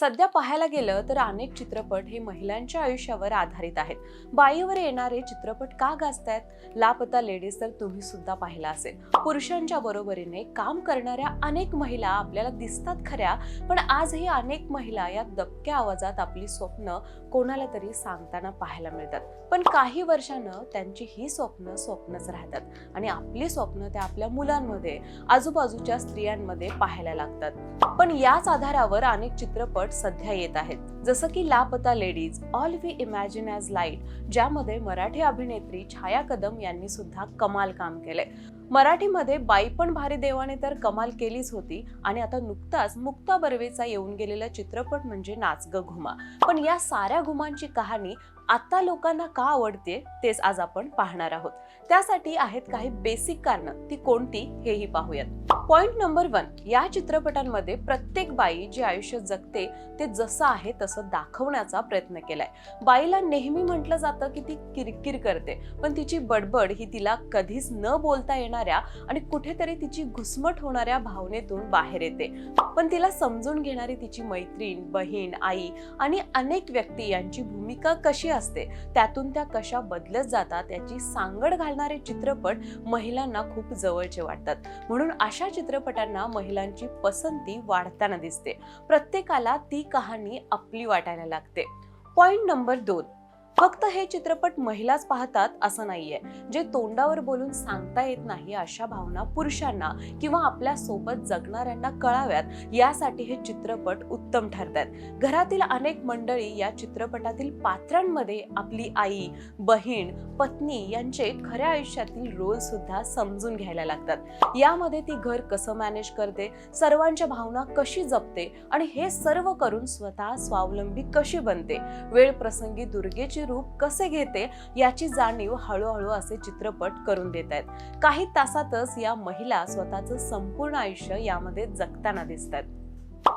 सध्या पाहायला गेलं तर अनेक चित्रपट हे महिलांच्या आयुष्यावर आधारित आहेत. बाईवर येणारे चित्रपट का गाजतायत? लापता लेडीज तर तुम्ही सुद्धा पाहिला असेल. पुरुषांच्या बरोबरीने काम करणाऱ्या अनेक महिला आपल्याला दिसतात खऱ्या पण आजही अनेक महिला या दबक्या आवाजात आपली स्वप्न कोणाला तरी सांगताना पाहायला मिळतात. पण काही वर्षानं त्यांची ही स्वप्न स्वप्नच राहतात आणि आपली स्वप्न त्या आपल्या मुलांमध्ये आजूबाजूच्या स्त्रियांमध्ये पाहायला लागतात. पण याच आधारावर अनेक चित्रपट सध्या येत आहेत. जसं की Laapataa Ladies All We Imagine As Light ज्यामध्ये मराठी अभिनेत्री छाया कदम यांनी सुद्धा कमाल काम केले मराठीमध्ये बाई पण भारी देवाने तर कमाल केलीच होती आणि आता नुकताच मुक्ता बर्वेचा येऊन गेलेला चित्रपट म्हणजे नाच ग घुमा. पण या साऱ्या घुमांची कहाणी आता लोकांना का आवडते तेच आज आपण पाहणार आहोत. त्यासाठी आहेत काही बेसिक कारणं. ती कोणती हेही पाहूयात. पॉइंट नंबर वन या चित्रपटांमध्ये प्रत्येक बाई जे आयुष्य जगते ते जसं आहे तसं दाखवण्याचा प्रयत्न केलाय. बाईला नेहमी म्हटलं जातं की ती किरकिर करते पण तिची बडबड ही तिला कधीच न बोलता येणाऱ्या आणि कुठेतरी तिची घुसमट होणाऱ्या भावनेतून बाहेर येते. पण तिला समजून घेणारी तिची मैत्रीण बहीण आई आणि अनेक व्यक्ती यांची भूमिका कशी असते. त्यातून त्या कशा बदलत जातात याची सांगड घालणारे चित्रपट महिलांना खूप जवळचे वाटतात. म्हणून अशा चित्रपटांना महिलांची पसंती वाढताना दिसते. प्रत्येकाला ती कहाणी आपली वाटायला लागते. पॉइंट नंबर दोन. फक्त हे चित्रपट महिलाच पाहतात असं नाहीये. जे तोंडावर बोलून सांगता येत नाही अशा भावना पुरुषांना किंवा आपल्यासोबत जगणाऱ्यांना कळाव्यात यासाठी हे चित्रपट उत्तम ठरतात. घरातील अनेक मंडळी या चित्रपटातील पात्रांमध्ये आपली आई बहीण पत्नी यांचे खऱ्या आयुष्यातील रोल सुद्धा समजून घ्यायला लागतात. यामध्ये ती घर कसं मॅनेज करते सर्वांच्या भावना कशी जपते आणि हे सर्व करून स्वतः स्वावलंबी कशी बनते? वेळ प्रसंगी दुर्गेची रूप कसे घेते याची जाणीव हळूहळू असे चित्रपट करून देत आहेत. काही तासातच या महिला स्वतःचं संपूर्ण आयुष्य यामध्ये जगताना दिसतात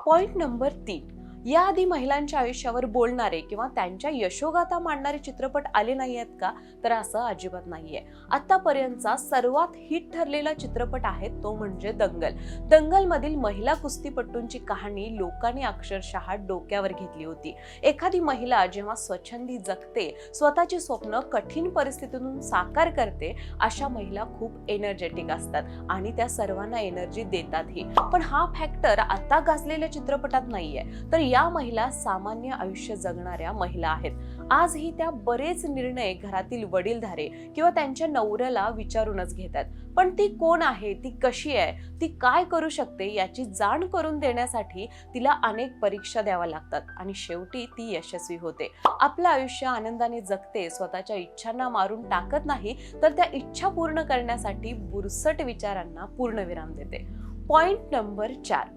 पॉइंट नंबर तीन. याआधी महिलांच्या आयुष्यावर बोलणारे किंवा त्यांच्या यशोगाथा मांडणारे चित्रपट आले नाही आहेत का? तर असं अजिबात नाहीये. आतापर्यंतचा सर्वात हिट ठरलेला चित्रपट आहे तो म्हणजे दंगल. दंगल मधील महिला कुस्तीपट्टूंची कहाणी लोकांनी अक्षरशः डोक्यावर घेतली होती. एखादी महिला जेव्हा स्वच्छंदी जगते स्वतःची स्वप्न कठीण परिस्थितीतून साकार करते अशा महिला खूप एनर्जेटिक असतात आणि त्या सर्वांना एनर्जी देतातही. पण हा फॅक्टर आता गाजलेल्या चित्रपटात नाहीये. तर या महिला सामान्य आयुष्य जगणाऱ्या महिला आहेत. आजही त्या बरेच निर्णय घरातील वडीलधारे किंवा त्यांच्या नवऱ्याला विचारूनच घेतात. पण ती कोण आहे? ती कशी आहे? ती काय करू शकते? याची जाण करून देण्यासाठी तिला अनेक परीक्षा द्याव्या लागतात आणि शेवटी ती यशस्वी होते. आपलं आयुष्य आनंदाने जगते स्वतःच्या इच्छांना मारून टाकत नाही तर त्या इच्छा पूर्ण करण्यासाठी बुरसट विचारांना पूर्णविराम देते. पॉइंट नंबर चार.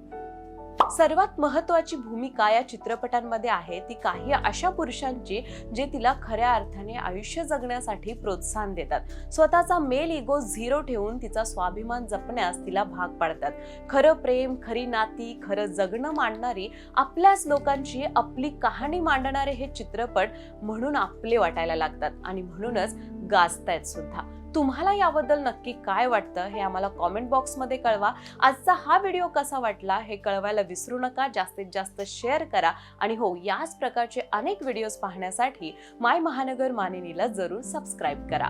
सर्वात महत्वाची भूमिका या चित्रपटांमध्ये आहे ती काही अशा पुरुषांची जे तिला खऱ्या अर्थाने आयुष्य जगण्यासाठी प्रोत्साहन देतात. स्वतःचा मेल इगो झिरो ठेवून तिचा स्वाभिमान जपण्यास तिला भाग पाडतात. खरं प्रेम खरी नाती खरं जगणं मांडणारी आपल्याच लोकांची आपली कहाणी मांडणारे हे चित्रपट म्हणून आपले वाटायला लागतात आणि म्हणूनच गाजतायत सुद्धा. तुम्हाला याबद्दल नक्की काय वाटतं हे आम्हाला कॉमेंट बॉक्समध्ये कळवा. आजचा हा व्हिडिओ कसा वाटला हे कळवायला विसरू नका. जास्तीत जास्त शेअर करा. आणि हो याच प्रकारचे अनेक व्हिडिओज पाहण्यासाठी माय महानगर मानिनीला जरूर सबस्क्राईब करा.